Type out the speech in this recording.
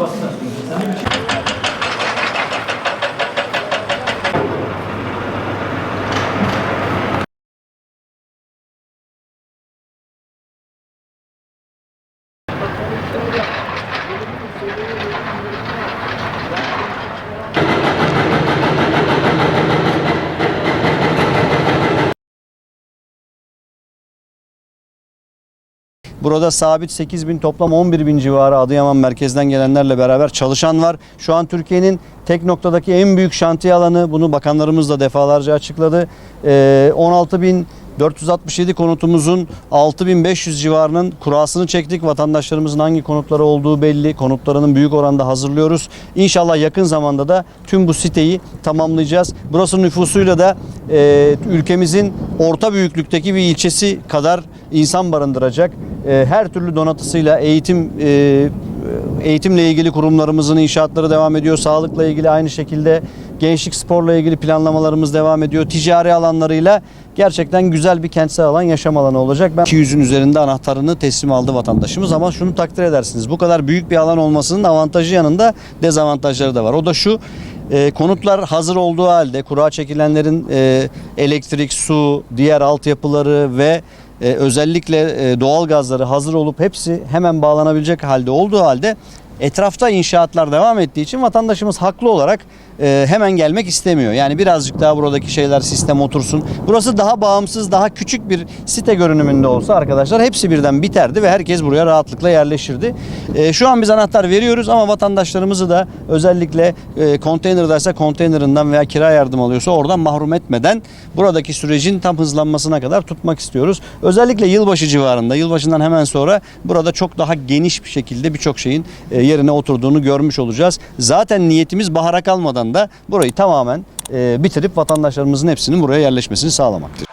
basın açıklaması. Burada sabit 8 bin toplam 11 bin civarı Adıyaman merkezden gelenlerle beraber çalışan var. Şu an Türkiye'nin tek noktadaki en büyük şantiye alanı bunu bakanlarımız da defalarca açıkladı. Ee, 16 bin 467 konutumuzun 6500 civarının kurasını çektik. Vatandaşlarımızın hangi konutları olduğu belli. Konutlarının büyük oranda hazırlıyoruz. İnşallah yakın zamanda da tüm bu siteyi tamamlayacağız. Burası nüfusuyla da e, ülkemizin orta büyüklükteki bir ilçesi kadar insan barındıracak. E, her türlü donatısıyla eğitim e, eğitimle ilgili kurumlarımızın inşaatları devam ediyor. Sağlıkla ilgili aynı şekilde gençlik sporla ilgili planlamalarımız devam ediyor. Ticari alanlarıyla gerçekten güzel bir kentsel alan yaşam alanı olacak. Ben 200'ün üzerinde anahtarını teslim aldı vatandaşımız ama şunu takdir edersiniz. Bu kadar büyük bir alan olmasının avantajı yanında dezavantajları da var. O da şu e, konutlar hazır olduğu halde kura çekilenlerin e, elektrik, su, diğer altyapıları ve e, özellikle e, doğal gazları hazır olup hepsi hemen bağlanabilecek halde olduğu halde etrafta inşaatlar devam ettiği için vatandaşımız haklı olarak e, hemen gelmek istemiyor. Yani birazcık daha buradaki şeyler sistem otursun. Burası daha bağımsız, daha küçük bir site görünümünde olsa arkadaşlar hepsi birden biterdi ve herkes buraya rahatlıkla yerleşirdi. E, şu an biz anahtar veriyoruz ama vatandaşlarımızı da özellikle e, konteynerdaysa konteynerinden veya kira yardım alıyorsa oradan mahrum etmeden buradaki sürecin tam hızlanmasına kadar tutmak istiyoruz. Özellikle yılbaşı civarında, yılbaşından hemen sonra burada çok daha geniş bir şekilde birçok şeyin e, yerine oturduğunu görmüş olacağız. Zaten niyetimiz bahara kalmadan da burayı tamamen e, bitirip vatandaşlarımızın hepsinin buraya yerleşmesini sağlamaktır.